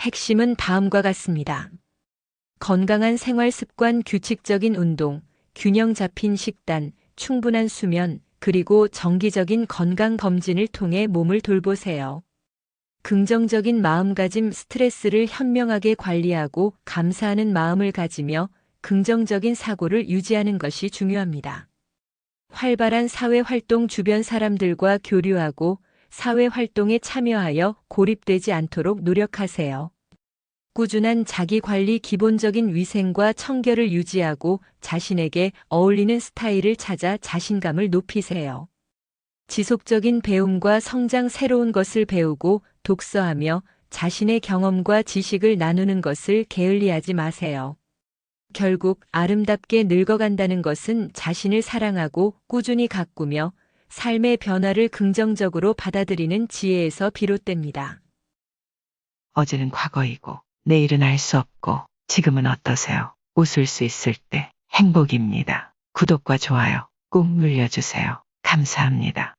핵심은 다음과 같습니다. 건강한 생활 습관, 규칙적인 운동, 균형 잡힌 식단, 충분한 수면, 그리고 정기적인 건강 검진을 통해 몸을 돌보세요. 긍정적인 마음가짐, 스트레스를 현명하게 관리하고 감사하는 마음을 가지며 긍정적인 사고를 유지하는 것이 중요합니다. 활발한 사회 활동 주변 사람들과 교류하고 사회 활동에 참여하여 고립되지 않도록 노력하세요. 꾸준한 자기 관리 기본적인 위생과 청결을 유지하고 자신에게 어울리는 스타일을 찾아 자신감을 높이세요. 지속적인 배움과 성장 새로운 것을 배우고 독서하며 자신의 경험과 지식을 나누는 것을 게을리하지 마세요. 결국 아름답게 늙어간다는 것은 자신을 사랑하고 꾸준히 가꾸며 삶의 변화를 긍정적으로 받아들이는 지혜에서 비롯됩니다. 어제는 과거이고 내일은 알 수 없고 지금은 어떠세요? 웃을 수 있을 때 행복입니다. 구독과 좋아요 꾹 눌러주세요. 감사합니다.